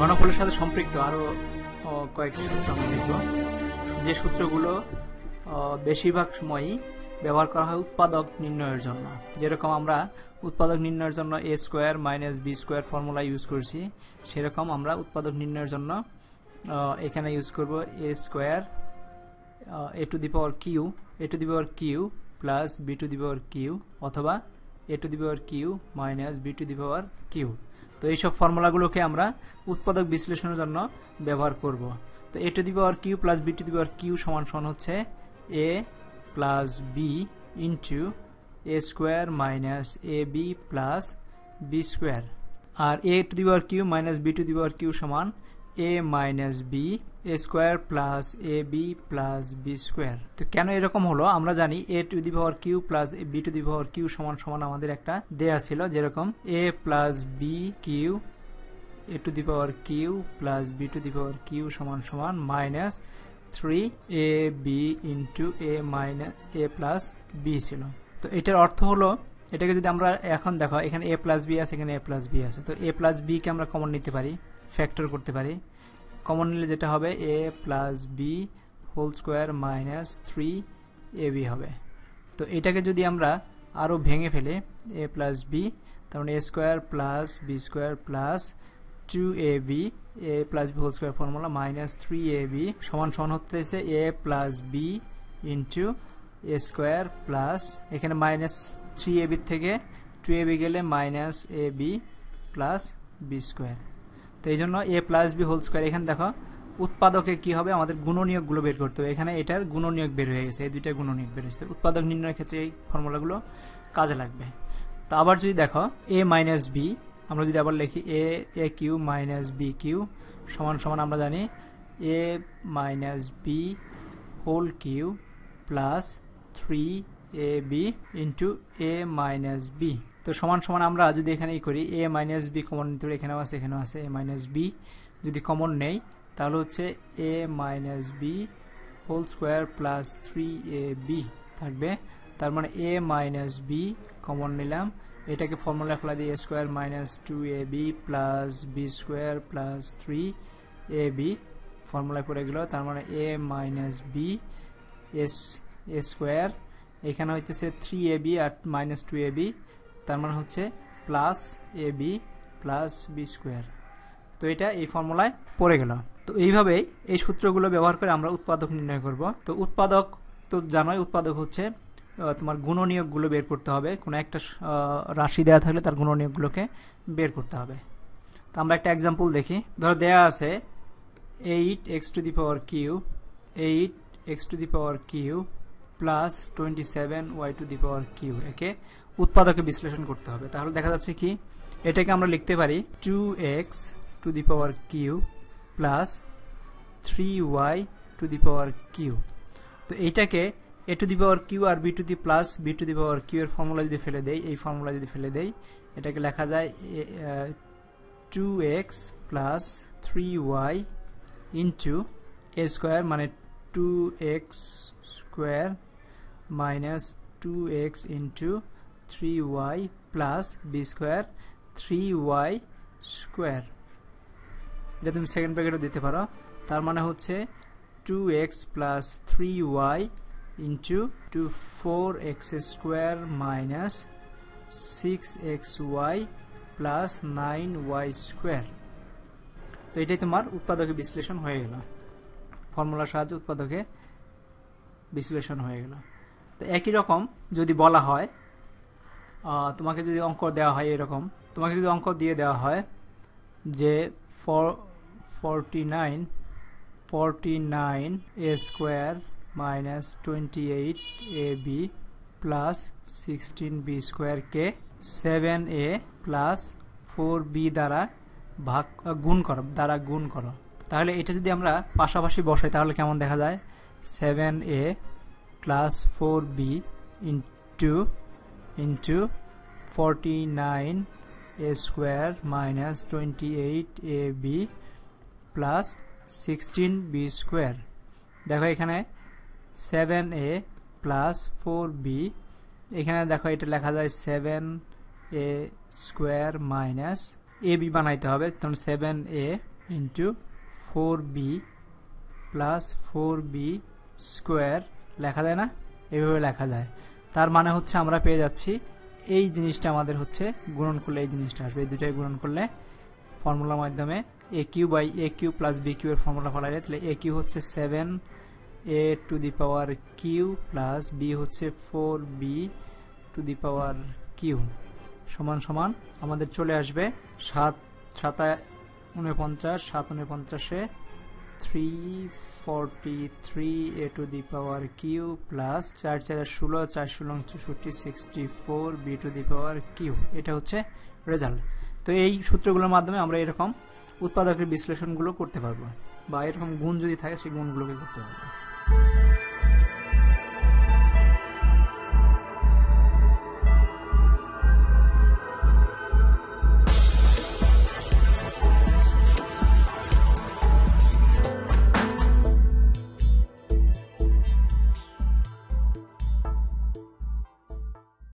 ঘনফলের সাথে সম্পৃক্ত আরও কয়েকটি সূত্র আমরা দেখব। যে সূত্রগুলো বেশিরভাগ সময়ই ব্যবহার করা হয় উৎপাদক নির্ণয়ের জন্য। যেরকম আমরা উৎপাদক নির্ণয়ের জন্য A square minus B square formula use করছি, সেরকম আমরা উৎপাদক নির্ণয়ের জন্য এখানে ইউজ করব A square A to the power cube A to the power cube plus B to the power cube অথবা A to the power cube minus B to the power cube তো এইসব ফর্মুলাগুলোকে আমরা উৎপাদক বিশ্লেষণের জন্য ব্যবহার করব। তো a to the power q plus b to the power q সমান সমান হচ্ছে a plus b into a square minus a b plus b square R a to the power q minus b to the power q সমান a minus b a square plus a b plus b square তো কেন এরকম হলো? আমরা জানি a to the power q plus b to the power q সমান সমান আমাদের একটা দেয়া ছিল, যেরকম a plus b q a to the power q plus b to the power q সমান সমান minus three a b into a minus a plus b ছিল। তো এটার অর্থ হলো, এটাকে যদি আমরা এখন দেখো, এখানে এ প্লাস বি আছে, এখানে এ প্লাস বি আছে। তো এ প্লাস বিকে আমরা কমন নিতে পারি। ফ্যাক্টর করতে পারি। কমন নিলে যেটা হবে a plus b whole square minus three a b হবে। তো এটাকে যদি আমরা আরও ভেঙে ফেলে এ প্লাস বি তার মানে a square plus b square plus two a b a plus b whole square formula minus three a b সমান সমান হতেছে a plus b into a square plus এখানে মাইনাস থ্রি এ বির থেকে two a b গেলে minus a b plus b square তো এই জন্য a plus b whole square এখানে দেখো, উৎপাদকে কি হবে? আমাদের গুণনীয়কগুলো বের করতে হবে। এখানে এটার গুণনীয়ক বের হয়ে গেছে, এই দুইটা গুণনীয়ক বের হয়েছে। উৎপাদক নির্ণয়ের ক্ষেত্রে এই ফর্মুলাগুলো কাজে লাগবে। তো আবার যদি দেখো এ মাইনাস বি আমরা যদি আবার লিখি a a q minus b q, সমান সমান আমরা জানি a minus b whole q plus three a b into a minus b তো সমান সমান আমরা যদি এখানে ই করি এ মাইনাস বি কমন নিতে এখানেও আছে এখানেও আছে এ মাইনাস বি যদি কমন নেই, তাহলে হচ্ছে a minus b whole square plus three a b থাকবে। তার মানে এ মাইনাস বি কমন নিলাম। এটাকে ফর্মুলা ফেলা দিয়ে a square minus two a b plus b square plus three a b formula করে গেল। তার মানে a minus b s a square এখানে হইতেছে থ্রি এ বি আর মাইনাস টু এ বি তার মানে হচ্ছে plus a b plus b square তো এটা এই ফর্মুলায় পড়ে গেল তো এইভাবেই এই সূত্রগুলো ব্যবহার করে আমরা উৎপাদক নির্ণয় করব। তো উৎপাদক, তো জানোই উৎপাদক হচ্ছে তোমার গুণনীয়কগুলো বের করতে হবে। কোনো একটা রাশি দেওয়া থাকলে তার গুণনীয়কগুলোকে বের করতে হবে। তো আমরা একটা এক্সাম্পল দেখি। ধরো দেয়া আছে eight x to the power q eight x to the power q plus twenty seven y to the power q একে উৎপাদকে বিশ্লেষণ করতে হবে। তাহলে দেখা যাচ্ছে কি? এটাকে আমরা লিখতে পারি two x to the power q plus three y to the power q তো এইটাকে a to the power q R b to the plus b to the power q এর ফর্মুলা যদি ফেলে দেই, এই ফর্মুলা যদি ফেলে দেই, এটাকে লেখা যায় two x plus three y into a square মানে two x square into three y plus b square three y square এটা তুমি সেকেন্ড ব্র্যাকেটও দিতে পারো। তার মানে হচ্ছে two x plus three y into two four x square minus six x y plus nine y square তো এটাই তোমার উৎপাদকে বিশ্লেষণ হয়ে গেল। ফর্মুলার সাহায্যে উৎপাদকে বিশ্লেষণ হয়ে গেল। তো একই রকম যদি বলা হয় তোমাকে যদি অঙ্ক দেওয়া হয় এরকম, তোমাকে যদি অঙ্ক দিয়ে দেওয়া হয় যে for, forty nine forty nine a square minus twenty eight a b plus sixteen b স্কোয়ারকে seven a plus four b দ্বারা ভাগ গুণ করো, দ্বারা গুণ করো। তাহলে এটা যদি আমরা পাশাপাশি বসাই তাহলে কেমন দেখা যায়? Seven a nine a square minus twenty eight a b plus sixteen b square দেখো এখানে seven a plus four b এখানে দেখো এটা লেখা যায় seven a square minus a b বানাইতে হবে তখন into four b plus four b square লেখা যায় না? এভাবে লেখা যায়। তার মানে হচ্ছে আমরা পেয়ে যাচ্ছি, এই জিনিসটা আমাদের হচ্ছে গুণন করলে এই জিনিসটা আসবে। এই দুটাই গুণন করলে ফর্মুলার মাধ্যমে a q by a q plus b q এর ফর্মুলা ফলা যায়। তাহলে এ কিউ হচ্ছে seven a to the power q plus b হচ্ছে four b to the power q সমান সমান আমাদের চলে আসবে সাত সাতা উনপঞ্চাশ, সাত উনপঞ্চাশে three a to the power q plus q plus চার চার ষোলো চার ষোলো to দি পাওয়ার কিউ এটা হচ্ছে রেজাল্ট তো এই সূত্রগুলোর মাধ্যমে আমরা এরকম উৎপাদকের বিশ্লেষণগুলো করতে পারব বা এরকম গুণ যদি থাকে, সেই গুণগুলোকে করতে পারব।